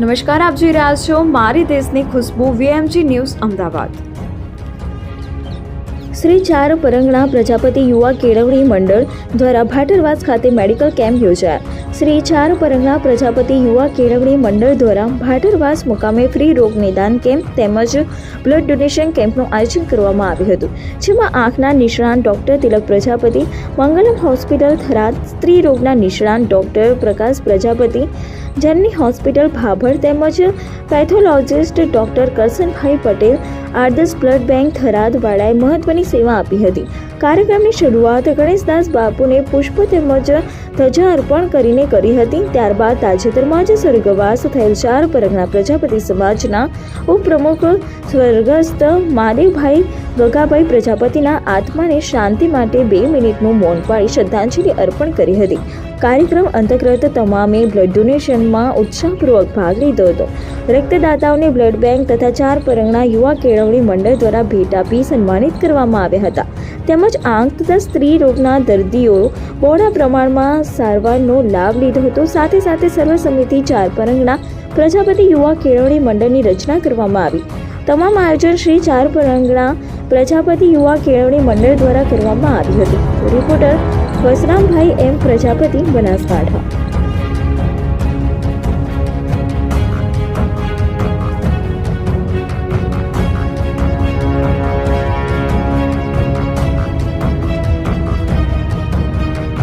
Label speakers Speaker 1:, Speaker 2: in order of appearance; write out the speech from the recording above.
Speaker 1: નમસ્કાર આપ જોઈ રહ્યા છો મારી દેશની ખુશ્બુ વીએમજી ન્યૂઝ અમદાવાદ.
Speaker 2: શ્રી ચાર પરંગણા પ્રજાપતિ યુવા કેળવણી મંડળ દ્વારા ભાટરવાસ ખાતે મેડિકલ કેમ્પ યોજાયા. શ્રી ચાર પરંગણા પ્રજાપતિ યુવા કેળવણી મંડળ દ્વારા ભાટરવાસ મુકામે ફ્રી રોગ નિદાન કેમ્પ તેમજ બ્લડ ડોનેશન કેમ્પનું આયોજન કરવામાં આવ્યું હતું. જેમાં આંખના નિષ્ણાંત ડોક્ટર તિલક પ્રજાપતિ, મંગલમ હોસ્પિટલ થરાદ સ્ત્રી રોગના નિષ્ણાંત ડોક્ટર પ્રકાશ પ્રજાપતિ, જનની હોસ્પિટલ ભાભર તેમજ પેથોલોજિસ્ટ ડોક્ટર કરસનભાઈ પટેલ આદર્શ બ્લડ બેંક થરાદ વાળાએ મહત્વની સેવા આપી હતી. કાર્યક્રમની શરૂઆત ગણેશદાસ બાપુને પુષ્પ તેમજ ધજા અર્પણ કરીને કરી હતી. ત્યારબાદ તાજેતરમાં જ સ્વર્ગવાસ થયેલ ચાર પરગણા પ્રજાપતિ સમાજના ઉપપ્રમુખ સ્વર્ગસ્થ માદેવભાઈ ગગાભાઈ પ્રજાપતિના આત્માને શાંતિ માટે બે મિનિટનું મૌન પાળી શ્રદ્ધાંજલિ અર્પણ કરી હતી. કાર્યક્રમ અંતર્ગત તમામે બ્લડ ડોનેશનમાં ઉત્સાહપૂર્વક ભાગ લીધો હતો. રક્તદાતાઓને બ્લડ બેંક તથા ચાર પરંગણા યુવા કેળવણી મંડળ દ્વારા ભેટ આપી સન્માનિત કરવામાં આવ્યા હતા. તેમજ આંખ તથા સ્ત્રી રોગના દર્દીઓ બહોળા પ્રમાણમાં સારવારનો લાભ લીધો હતો. સાથે સાથે સર્વ સમિતિ ચાર પરંગણા પ્રજાપતિ યુવા કેળવણી મંડળની રચના કરવામાં આવી. તમામ આયોજન શ્રી ચાર પરંગણા પ્રજાપતિ યુવા કેળવણી મંડળ દ્વારા કરવામાં આવ્યું હતું. Reporter Vasrambhai M Prajapati Banaskantha.